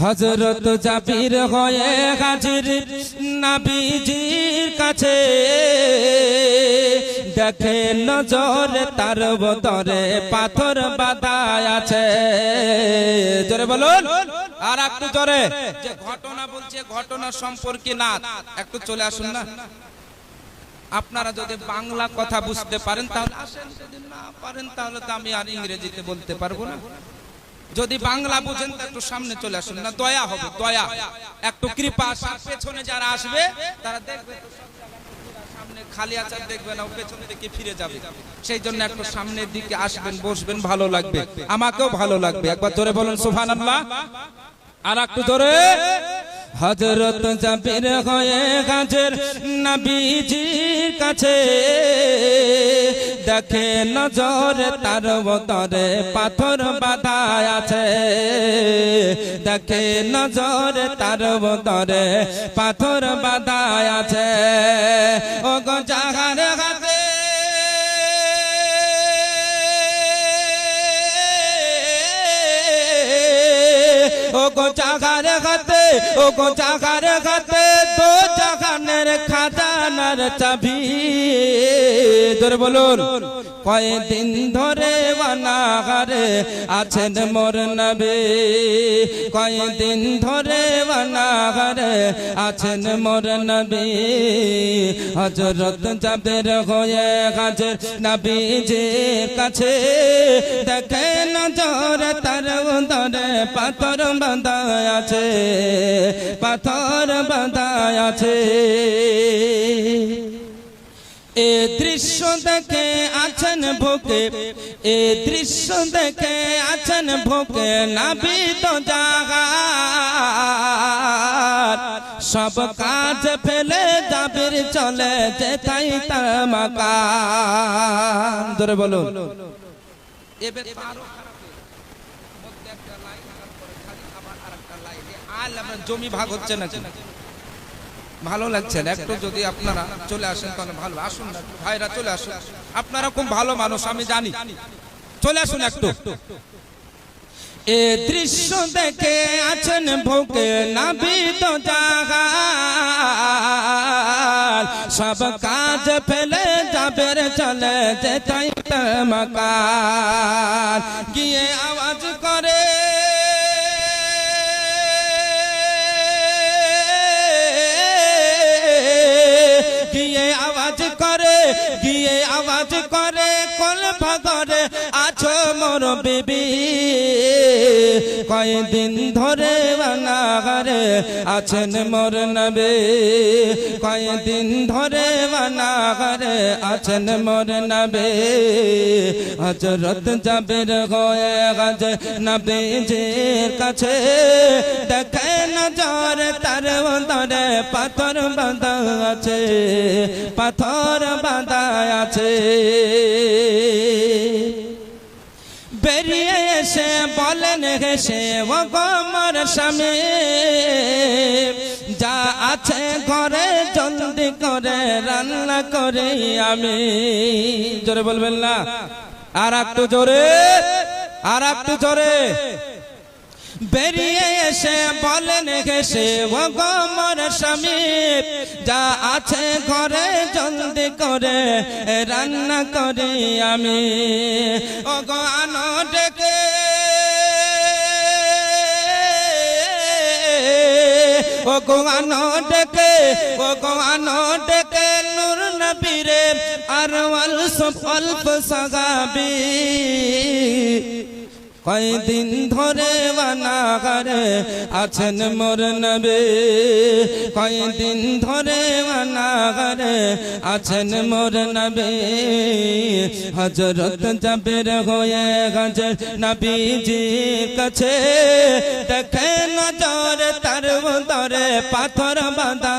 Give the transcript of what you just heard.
হজরত জাবির হয়ে হাজির নাবিজির কাছে দেখে নজর তার বতরে পাথর বাদায় আছে। জোরে বলুন। আর একটু জোরে। যে ঘটনা বলছে, ঘটনা সম্পর্কে না একটু চলে আসুন না। আপনারা যদি বাংলা কথা বুঝতে পারেন তাহলে আসেন, যদি না পারেন তাহলে তো আমি আর ইংরেজিতে বলতে পারব না। যদি বাংলা বুঝেন, তো একটু সামনে চলে আসুন না, দয়া হবে, দয়া। একটু কৃপা সব পেছনে যারা আসবে, তারা দেখবে খালি আছে, আর দেখবে না পেছনে দিকে ফিরে যাবে। সেই জন্য একটু সামনের দিকে আসবেন, বসবেন, ভালো লাগবে। আমাকেও ভালো লাগবে। একবার ধরে বলুন, সুবহানাল্লাহ। আর একটু জোরে হজরত জাবির হয়ে গাজের নবীজির কাছে দেখে নজর তার বতরে পাথর বাধা আছে। দেখে নজর তার বতরে পাথর বাধা আছে। ও গো জাহার ও গো জাগার হাতে ও গো জাগার হাতে দো জাগানের খাজানার চাবি। ধরে বলুন। কয়েকদিন ধরে বানাগারে আছেন মোর নবে? কয়েকদিন ধরে বানাগারে আছেন মোর নবে? হজরত যাবের হয়ে গাছের নবীজির কাছে। দেখে নজর তার ধরে পাথর বাঁধা আছে, পাথর বাঁধা আছে। এ দৃশ্য দেখে আছেন ভোকে এ দৃশ্য দেখে আছেন ভোকে নাবিত জাগার সব কাজ ফেলে যাবির চলে যেথাই তার মাকান ধরে তো আপনার জমি ভাগ হচ্ছে নাকি? ভালো লাগছে না একটু যদি আপনারা চলে আসেন তাহলে ভালো। আসুন ভাইরা চলে আসুন। আপনারা খুব ভালো মানুষ, আমি জানি। চলে আসুন একটু। এ দৃশ্য দেখে আছেন ভোগে নাবিত জাগাল। সব কাজ ফেলে যাবে চলে যেতাই মকান আওয়াজ করে, গিয়ে আওয়াজ করে, কোন ভাগরে আছো মোর বেবি? কয়েকদিন ধরে বানাগারে আছেন মোর নবে। কয়েকদিন ধরে বানাগারে আছেন মোর নবে। হজরত যাবের হয়ে গেছে নবীজির কাছে। দেখে নজর তার ধরে পাথর বাঁধা আছে, পাথর বাঁধা আছে। বেরিয়ে এসে বলেন হেসে ও স্বামী, যা আছে ঘরে জলদি করে রান্না করে আমি। জোরে বলবেন না? আর একটু জোরে, আর একটু জোরে। বেরিয়ে এসে বলেন ঘেসে ও গমর স্বামী, যা আছে ঘরে জলদি করে রান্না করি আমি। ও গো আনো ডেকে। ও গো আনো ডেকে, ও গো আনো ডেকে নূর নবীরে, আর অল্প সাগাবি। কয়দিন ধরে বানাগারে আছেন মোর নবে। কয়দিন ধরে বানাগারে আছেন মোর নবে। হজরত জাবের হয়ে গেছে নবীজির কাছে দেখে নজর তার ধরে পাথর বাঁধা।